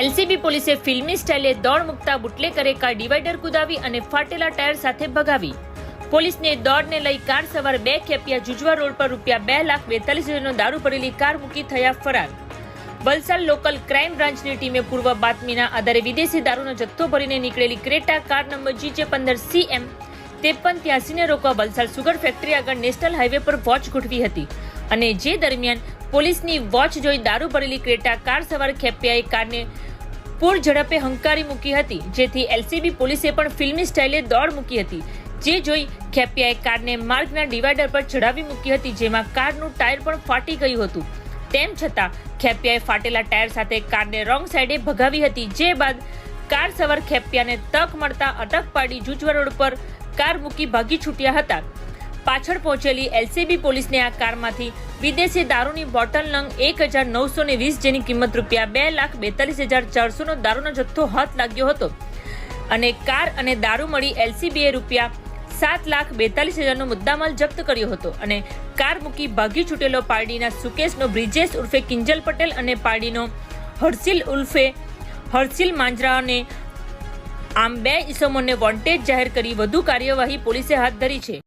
LCB પોલીસે ફિલ્મી સ્ટાઇલે દોડ મુકતા બુટલેકરે કાર ડિવાઈડર કુદાવી અને ફાટેલા ટાયર સાથે ભગાવી. પોલીસને દોડને લઈ કાર સવાર બે ખેપિયા જુજવા રોડ પર રૂપિયા બે લાખ બેતાલીસ હજારનો દારૂ ભરેલી કાર મૂકી થયા ફરાર. વલસાડ લોકલ ક્રાઇમ બ્રાન્ચની ટીમે પૂર્વ બાતમીના આધારે વિદેશી દારૂનો જથ્થો ભરીને નીકળેલી ક્રેટા કાર નંબર જીજે પંદર સીએમ ત્રેપન ત્યાસીને રોકવા વલસાડ સુગર ફેક્ટરી આગળ નેશનલ હાઈવે પર વોચ ગોઠવી હતી. અને જે દરમિયાન પોલીસની વોચ જોઈ દારૂ ભરેલી ક્રેટા કાર સવાર ખેપિયાએ કારને પૂર ઝડપે હંકારી મૂકી હતી, જેથી એલસીબી પોલીસે પણ ફિલ્મી સ્ટાઇલે દોડ મૂકી હતી. જે જોઈ ખેપિયાએ કારને માર્ગના ડિવાઈડર પર ચડાવી મૂકી હતી, જેમાં કારનું ટાયર પણ ફાટી ગયું હતું. તેમ છતાં, ખેપિયાએ ફાટેલા ટાયર સાથે કારને રોંગ સાઈડે ભગાવી હતી, જે બાદ કાર સવાર ખેપિયાને તક મળતા અટક પાડી જુજવા રોડ પર કાર મૂકી ભાગી છૂટ્યા હતા. પાછળ પહોંચેલી એલસીબી પોલીસને આ કારમાંથી વિદેશી દારૂની બોટલ નંગ એક હજાર નવસો ને વીસ જેની કિંમત રૂપિયા બે લાખ બેતાલીસ હજાર ચારસોનો દારૂનો જથ્થો હાથ લાગ્યો હતો. અને કાર અને દારૂ મળી એલસીબીએ રૂપિયા સાત લાખ બેતાલીસ હજારનો મુદ્દામાલ જપ્ત કર્યો હતો અને કાર મૂકી ભાગી છૂટેલો પારડીના સુકેશનો બ્રિજેશ ઉર્ફે કિંજલ પટેલ અને પારડીનો હર્ષિલ ઉર્ફે હર્ષિલ માંજરાને આમ બે ઇસમોને વોન્ટેડ જાહેર કરી વધુ કાર્યવાહી પોલીસે હાથ ધરી છે.